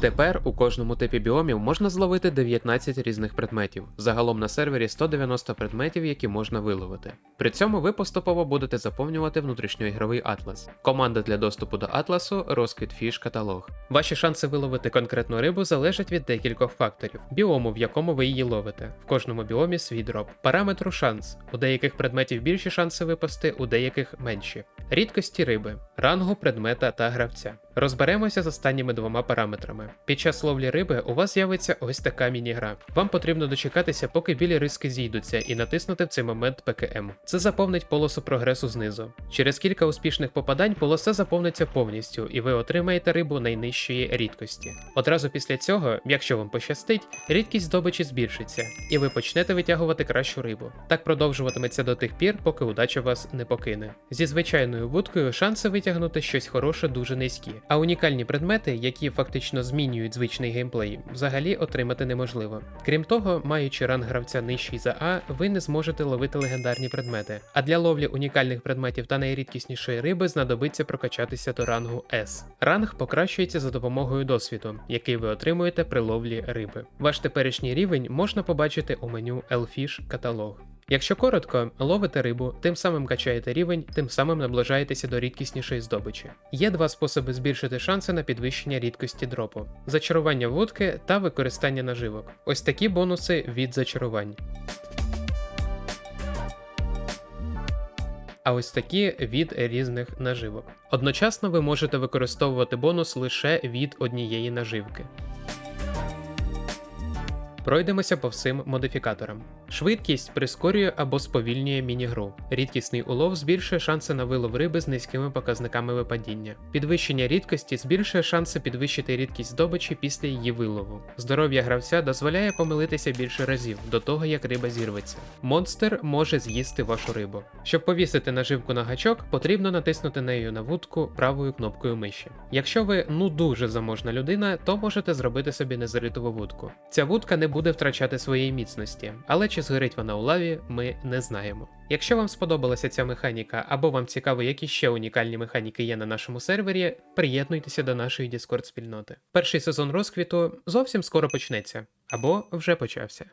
Тепер у кожному типі біомів можна зловити 19 різних предметів. Загалом на сервері 190 предметів, які можна виловити. При цьому ви поступово будете заповнювати внутрішньоігровий атлас. Команда для доступу до атласу розквіт фіш каталог. Ваші шанси виловити конкретну рибу залежать від декількох факторів: біому, в якому ви її ловите. В кожному біомі свій дроп. Параметру шанс. У деяких предметів більші шанси випасти, у деяких менші. Рідкості риби, рангу предмета та гравця. Розберемося з останніми двома параметрами. Під час ловлі риби у вас з'явиться ось така міні-гра. Вам потрібно дочекатися, поки білі риски зійдуться, і натиснути в цей момент ПКМ. Це заповнить полосу прогресу знизу. Через кілька успішних попадань полоса заповниться повністю, і ви отримаєте рибу найнижчої рідкості. Одразу після цього, якщо вам пощастить, рідкість здобичі збільшиться, і ви почнете витягувати кращу рибу. Так продовжуватиметься до тих пір, поки удача вас не покине. Зі звичайною вудкою шанси витягнути щось хороше дуже низькі, а унікальні предмети, які фактично змінюють звичний геймплей, взагалі отримати неможливо. Крім того, маючи ранг гравця нижчий за А, ви не зможете ловити легендарні предмети. А для ловлі унікальних предметів та найрідкіснішої риби знадобиться прокачатися до рангу S. Ранг покращується за допомогою досвіду, який ви отримуєте при ловлі риби. Ваш теперішній рівень можна побачити у меню Elfish каталог. Якщо коротко, ловите рибу, тим самим качаєте рівень, тим самим наближаєтеся до рідкіснішої здобичі. Є два способи збільшити шанси на підвищення рідкості дропу: зачарування вудки та використання наживок. Ось такі бонуси від зачарувань. А ось такі від різних наживок. Одночасно ви можете використовувати бонус лише від однієї наживки. Пройдемося по всім модифікаторам. Швидкість прискорює або сповільнює міні-гру. Рідкісний улов збільшує шанси на вилов риби з низькими показниками випадіння. Підвищення рідкості збільшує шанси підвищити рідкість здобичі після її вилову. Здоров'я гравця дозволяє помилитися більше разів до того, як риба зірветься. Монстр може з'їсти вашу рибу. Щоб повісити наживку на гачок, потрібно натиснути нею на вудку правою кнопкою миші. Якщо ви ну дуже заможна людина, то можете зробити собі незаритову вудку. Ця вудка не буде втрачати своєї міцності, але чи згорить вона у лаві, ми не знаємо. Якщо вам сподобалася ця механіка, або вам цікаво, які ще унікальні механіки є на нашому сервері, приєднуйтеся до нашої Discord спільноти. Перший сезон розквіту зовсім скоро почнеться, або вже почався.